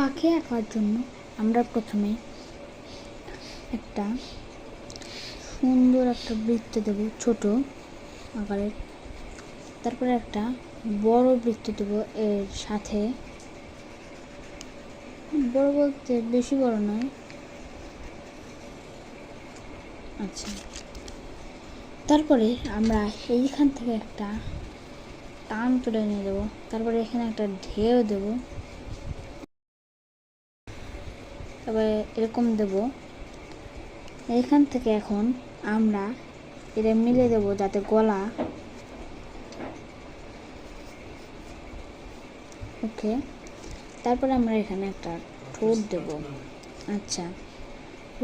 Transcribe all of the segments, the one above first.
পাখি আঁকার জন্য আমরা প্রথমে একটা সুন্দর একটা বৃত্ত দেবো, ছোট আকারের। তারপরে একটা বড় বৃত্ত দেবো এর সাথে। বড় বলতে বেশি বড় নয়। আচ্ছা। তারপরে আমরা এইখান থেকে একটা টান তুলে নিয়ে দেবো। তারপরে এখানে একটা ঢেউ দেবো। তারপরে এরকম দেব। এখান থেকে এখন আমরা এটা মিলে দেব যাতে গলা ওকে, তারপরে আমরা এখানে একটা ঠোঁট দেব। আচ্ছা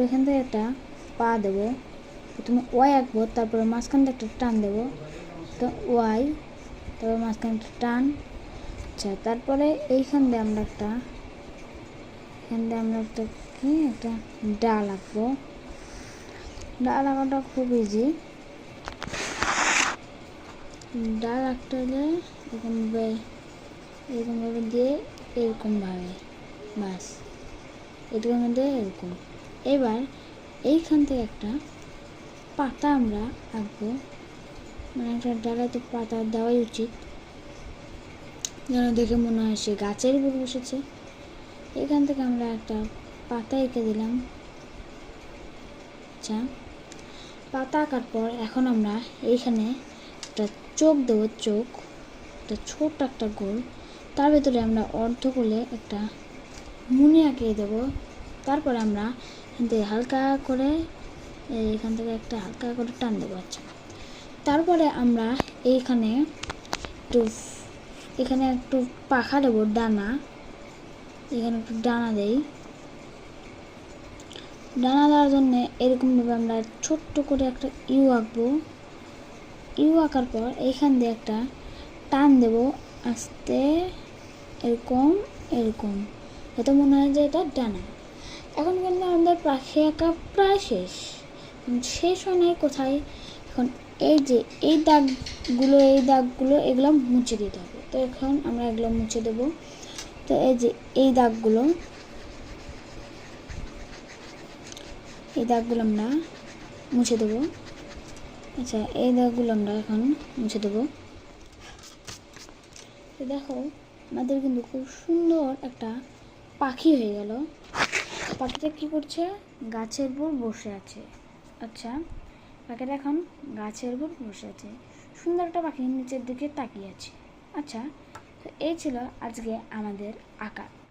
এখান থেকে একটা পা দেব। প্রথমে ওয়াই আঁকবো, তারপরে মাঝখান থেকে একটা টান দেবো। তো ওয়াই, তারপরে মাঝখানে একটা টান। আচ্ছা তারপরে এইখান দিয়ে আমরা একটা এখান দিয়ে আমরা একটা কি একটা ডাল আঁকবো ডাল আঁকাটা খুব ইজি ডাল আঁকতে হলে এরকমভাবে এরকমভাবে দিয়ে এরকমভাবে। বাস এরকম দিয়ে এরকম। এবার এইখান থেকে একটা পাতা আমরা আঁকবো মানে একটা ডালে তো পাতা দেওয়াই উচিত। যেন দেখে মনে হয় সে গাছের উপর বসেছে। এখান থেকে আমরা একটা পাতা এঁকে দিলাম। আচ্ছা পাতা আঁকার পর এখন আমরা এইখানে একটা চোখ দেবো, চোখ। একটা ছোট একটা গোল। তার ভেতরে আমরা অর্ধ গোলে একটা মুনি আঁকিয়ে দেবো। তারপরে আমরা এখান থেকে হালকা করে, এখান থেকে একটা হালকা করে টান দেবো আচ্ছা। তারপরে আমরা এইখানে একটু, এখানে একটু পাখা দেবো ডানা এখানে একটু ডানা দেই। ডানা দেওয়ার জন্য এরকমভাবে আমরা ছোট্ট করে একটা ইউ আঁকবো। ইউ আঁকার পর এইখান দিয়ে একটা টান দেব। আস্তে এরকম এরকম। যাতে মনে হয় যে এটা ডানা। এখন কিন্তু আমাদের পাখি আঁকা প্রায় শেষ। শেষ হয় নাই কোথায়? এখন এই যে এই দাগগুলো এই দাগগুলো এগুলো মুছে দিতে হবে। তো এখন আমরা এগুলো মুছে দেবো। তো এই যে, এই দাগগুলো। এই দাগগুলো আমরা মুছে দেবো। আচ্ছা এই দাগগুলো আমরা এখন মুছে দেবো। তো দেখো, আমাদের কিন্তু খুব সুন্দর একটা পাখি হয়ে গেল। পাখিটা কী করছে? গাছের উপর বসে আছে। আচ্ছা পাখিটা এখন গাছের উপর বসে আছে। সুন্দর একটা পাখি নিচের দিকে তাকিয়ে আছে। আচ্ছা তো এই ছিল আজকে আমাদের আঁকা।